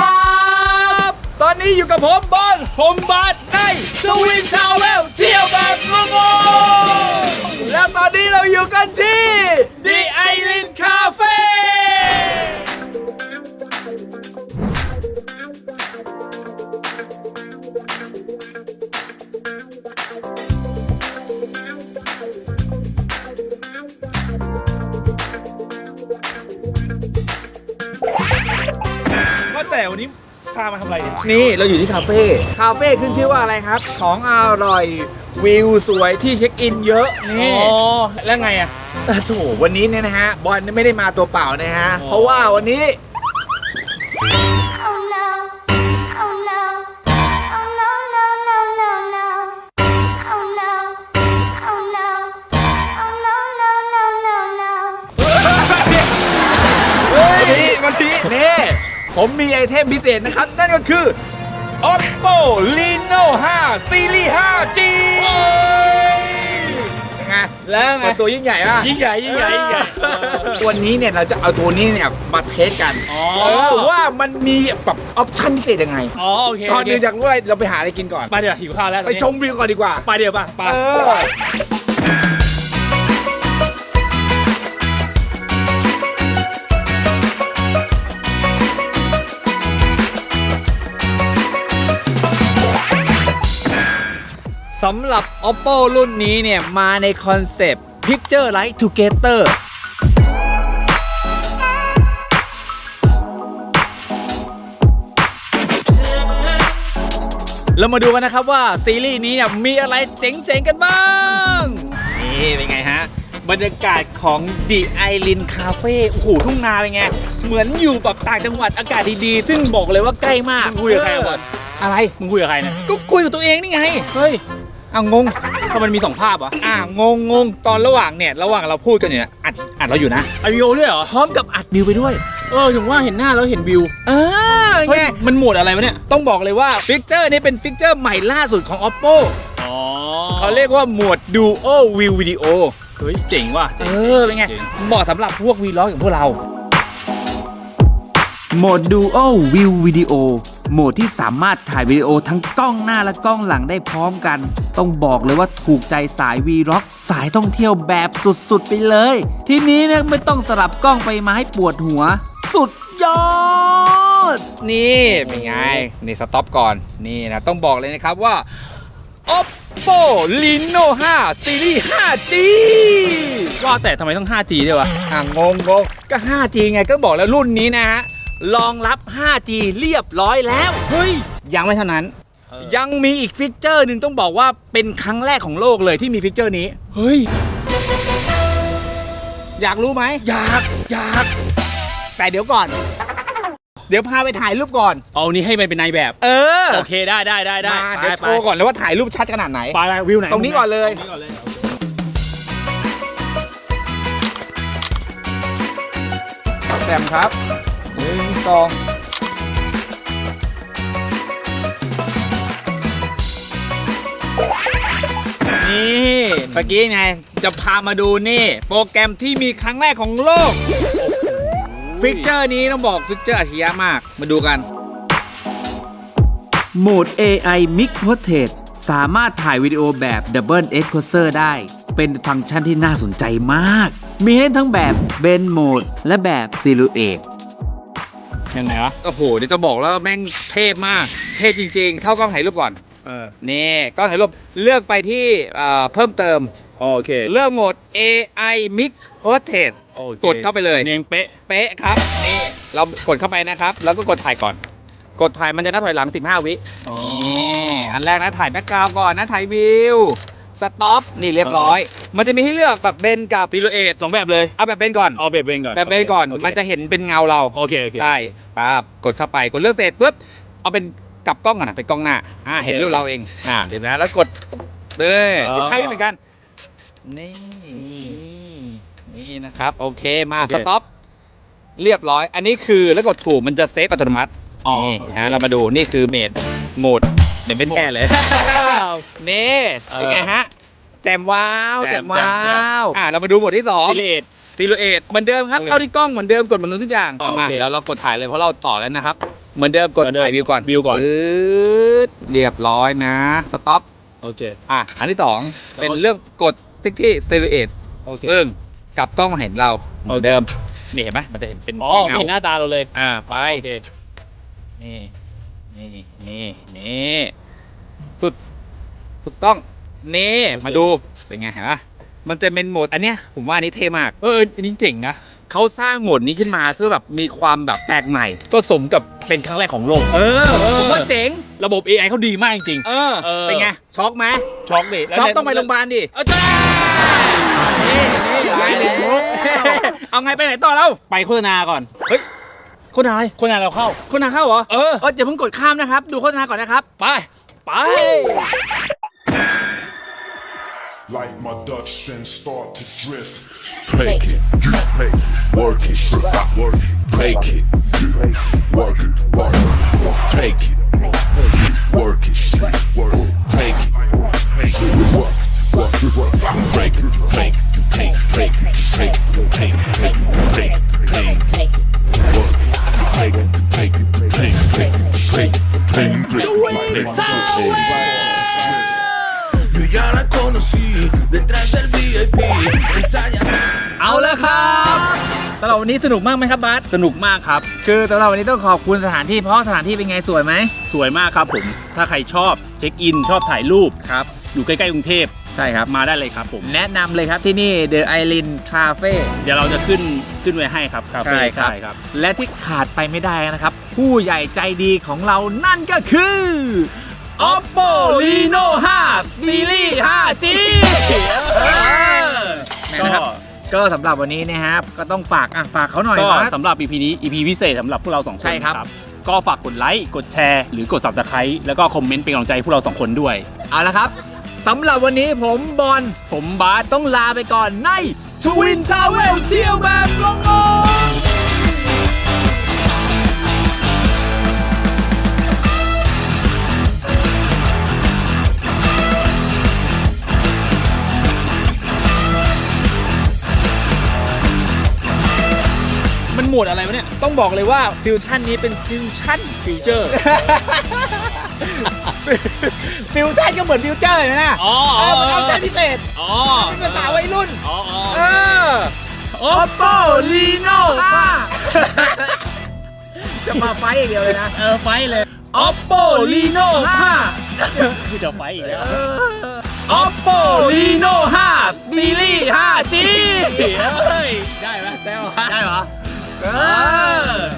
ครับ ตอนนี้อยู่กับผมบอลผมบาสในสวิงทาวเวลเที่ยวแบบงงๆแล้วตอนนี้เราอยู่กันที่ The Island แต่วันนี้พามาทำอะไรเนี่ยนี่เราอยู่ที่คาเฟ่ คาเฟ่ขึ้นชื่อว่าอะไรครับ ของอร่อยวิวสวยที่เช็คอินเยอะอ๋นี่ อแล้วไงอะแต่โถวันนี้เนี่ยนะฮะ บอลไม่ได้มาตัวเปล่านะฮะ อ๋อ เพราะว่าวันนี้ ผมมีไอเทมพิเศษนะครับ นั่นก็คือ Oppo Reno 5 Series 5G เป็นไงแล้วไงเปิดตัวยิ่งใหญ่ป่ะยิ่งใหญ่ยิ่งใหญ่ยิ่งใหญ่เออวันนี้เนี่ยเราจะเอาตัวนี้เนี่ยมาเทสกันอ๋อเออว่ามันมีแบบออปชั่นพิเศษยังไงอ๋อโอเคก่อนโอเคอื่นอยากรู้อะไรเราไปหาอะไรกินก่อนไปเดี๋ยวหิวข้าวแล้วไปชมวิวก่อนดีกว่าไปเดี๋ยวป่ะไป สำหรับ oppo รุ่นนี้เนี่ย มาในคอนเซปต์ picture light together เรามาดูกันนะครับว่าซีรีส์นี้เนี่ยมีอะไรเจ๋งๆกันบ้าง นี่เป็นไงฮะ บรรยากาศของ The Island Cafe โอ้โหทุ่งนาเป็นไง เหมือนอยู่แบบต่างจังหวัดอากาศดีๆ ซึ่งบอกเลยว่าใกล้มากมึงคุยกับใครก่อนอะไร มึงคุยกับใครเนี่ยก็คุยกับตัวเองนี่ไง เฮ้ย อะงงถ้ามันมีสองภาพเหรออ่างงงงตอนระหว่างเนี่ยระหว่างเราพูดกันเนี่ยอัดอัดเราอยู่นะไอวิโอด้วยเหรอพร้อมกับอัดวิวไปด้วย เออถึงว่าเห็นหน้าแล้วเห็นวิว เออเฮ้ยไงมันหมวดอะไรวะเนี่ยต้องบอกเลยว่าฟิกเจอร์นี้เป็นฟิกเจอร์ใหม่ล่าสุดของ oppo อ๋อเขาเรียกว่าหมวด duo view video เฮ้ยเจ๋งว่ะเอจ๋อเป็นไงจ๋เหมาะสำหรับพวกวีล็อกอย่างพวกเรา โหมด Dual View Video โหมดที่สามารถถ่ายวิดีโอทั้งกล้องหน้าและกล้องหลังได้พร้อมกัน ต้องบอกเลยว่าถูกใจสาย v l o g สายท่องเที่ยวแบบสุดๆไปเลย ทีนี้เนี่ยไม่ต้องสลับกล้องไปมาให้ปวดหัว สุดยอด นี่เป็นไง นี่สต็อปก่อนนี่นะต้องบอกเลยนะครับว่า oppo reno 5 series 5g ว่าแต่ทำไมต้อง 5G ด้วยวะอ่างงงงก็ 5G ไงก็บอกแล้วรุ่นนี้นะฮะ รองรับ 5G เรียบร้อยแล้ว เฮ้ย ยังไม่เท่านั้นเออยังมีอีกฟิกเจอร์หนึ่งต้องบอกว่าเป็นครั้งแรกของโลกเลยที่มีฟิกเจอร์นี้ เฮ้ย อยากรู้ไหม อยาก อยาก แต่เดี๋ยวก่อน เดี๋ยวพาไปถ่ายรูปก่อน เอานี้ให้มันเป็นนายแบบ เออโอเคได้ได้ได้ได้มาไปเดี๋ยวโชไปว์ก่อนเลยว่าถ่ายรูปชัดขนาดไหน ไปไปวิวไหนตรงนี้ก่อนเลย ตรงนี้ก่อนเลย แซมครับห นึ่งสองนี่เมื่อกี้ไงจะพามาดูนี่ โปรแกรมที่มีครั้งแรกของโลก ฟิกเจอร์นี้ต้องบอกฟิกเจอร์อัจฉริยะมาก มาดูกัน โหมด AI Mix Portrait สามารถถ่ายวิดีโอแบบ Double Exposure ได้ เป็นฟังก์ชันที่น่าสนใจมาก มีให้ทั้งแบบ Ben Mode และแบบ Silhouette ยังไงวะ โอ้โหเดี๋ยวจะบอกแล้ววาแม่งเทพมาก เทพจริงๆ เข้ากล้องถ่ายรูปก่อน เออนี่กล้องถ่ายรูปเลือกไปที่เอ่อเพิ่มเติม โอเคเลือกโหมด AI Mix Portrait โอคกดเข้าไปเลย เนียงเป๊ะ เป๊ะครับนี่เรากดเข้าไปนะครับ แล้วก็กดถ่ายก่อน กดถ่ายมันจะนับถอยหลัง 15 วิอ๋อ นี่อันแรกนะถ่ายแบ็กกราวด์ก่อนนะถ่ายวิว สต็อปนี่เรียบร้อย มันจะมีให้เลือกแบบเบนกับซีโรเอทสองแบบเลยเอาแบบเบนก่อนเอาแบบเบนก่อนแบบเบนก่อนโคมันจะเห็นเป็นเงาเราโอเคโอเคใช่ปั๊บกดเข้าไปกดเลือกเสร็จปุ๊บเอาเป็นกลับกล้องก่อนนะเป็นกล้องหน้าอ่าเห็นรูปเราเองอ่าเดี๋ยวนะแล้วกดเลยอ๋อให้เหมือนกันนี่นี่นะครับโอเคมาโอเคสต็อปเรียบร้อย อันนี้คือแล้วกดถูกมันจะเซฟอัตโนมัติอ๋อนี่ฮะเรามาดูนี่คือเมดโหมดเดี๋ยวเป็นแค่เลย นี่เออ เป็นไงฮะ แจ่มว้าวแจ่แจ่มมว้าแจ่มวอ่าเรามาดูโหมดที่สองซีโรเอทซีโรเอท เหมือนเดิมครับ โอเคเข้าที่กล้องเหมือนเดิมกดเหมือนเดิมทุกอย่างอ๋อมาโอเคเดี๋ยวเรากดถ่ายเลยเพราะเราต่อแล้วนะครับ เหมือนเดิมกดเหมือนเดิมถ่ายวิวก่อนวิวก่อนปื๊ดเรียบร้อยนะ สต็อป โอเค อะ อันที่สองแล้วก็ เป็นเรื่องกดติ๊กที่เซเวเอทโอเคปึ้งกลับกล้องมาเห็นเราเหมือนเดิม นี่เห็นไหมมันจะเห็นเป็นอ๋อเงาเห็นหน้าตาเราเลย อ่า ไปโอเคนี่ นี่นี่นี่สุดถูกต้องนี่มาดูเป็นไงเห็นปะมันจะเป็นโหมดอันเนี้ยผมว่าอันนี้เท่มากเอออันนี้เจ๋งนะเขาสร้างโหมดนี้ขึ้นมาเพื่อแบบมีความแบบแปลกใหม่ ก็สมกับเป็นครั้งแรกของโลกเออเออผมว่าเจ๋งระบบ AI เขาดีมากจริงเออเออเป็นไงช็อกไหมๆช็อกดิแล้วช็อกต้องไปโรงพยาบาลดิเอาจ้านี่นี่ไงเลยมุกเอาไงไปไหนต่อเราไปโฆษณาก่อนเฮ้ย คนอะไรโฆษณาเราเข้าคนนาเข้าเหรอเออ เอออย่าเพิ่งกดข้ามนะครับ ดูโฆษณาก่อนนะครับ ไป ไป Like my Dutch then start to drift. Break it, work it, work it, break it, work it, work it, take it, work it, work it, take it, work, work, work, break it, take it, take, break it, take, take, take, take, take, work, Yo ya la conocí detrás del VIP. Ensaya. เอาแล้วครับสำหรับวันนี้สนุกมากไหมครับบัสสนุกมากครับ คือสำหรับวันนี้ต้องขอบคุณสถานที่เพราะสถานที่เป็นไงสวยไหม สวยมากครับผม ถ้าใครชอบเช็คอิน ชอบถ่ายรูป ครับ อยู่ใกล้ๆกรุงเทพใช่ครับ มาได้เลยครับผม แนะนำเลยครับที่นี่ The Island Cafe เดี๋ยวเราจะขึ้นขึ้นไว้ให้ครับคาเฟ่ใช่ครับใช่ครับ และที่ขาดไปไม่ได้นะครับ ผู้ใหญ่ใจดีของเรานั่นก็คือ Oppo Reno 5 Series 5G เออก็นะครับ ก็สำหรับวันนี้นะครับก็ต้องฝากอะฝากเขาหน่อยก็ว่าสำหรับ EP นี้ EP พิเศษสำหรับพวกเราสองคนใช่ครับ นะก็ฝากกดไลค์กดแชร์หรือกด subscribe แล้วก็คอมเมนต์เป็นกำลังใจให้พวกเราสองคนด้วย เอาละครับสำหรับวันนี้ผมบอลผมบาสต้องลาไปก่อนในทวินทาวเวลเที่ยวแบบงง มันโหมดอะไรวะเนี่ย ต้องบอกเลยว่าฟิวชั่นนี้เป็นฟิวชั่นฟิวเจอร์ ฟิวชั่นก็เหมือนฟิวเจอร์เลยนะอ๋อเออมันเอาใจพิเศษอ๋อเป็นภาษาวัยรุ่น อ๋ออ๋อเออ Oppo Reno 5จะมาไฟต์อย่างเดียวเลยนะ เออไฟท์เลย Oppo Reno กูจะไฟท์อีกแล้ว5 Oppo Reno 5 Series 5G เฮ้ย ได้ไหมได้ไหมได้เหรอ เออ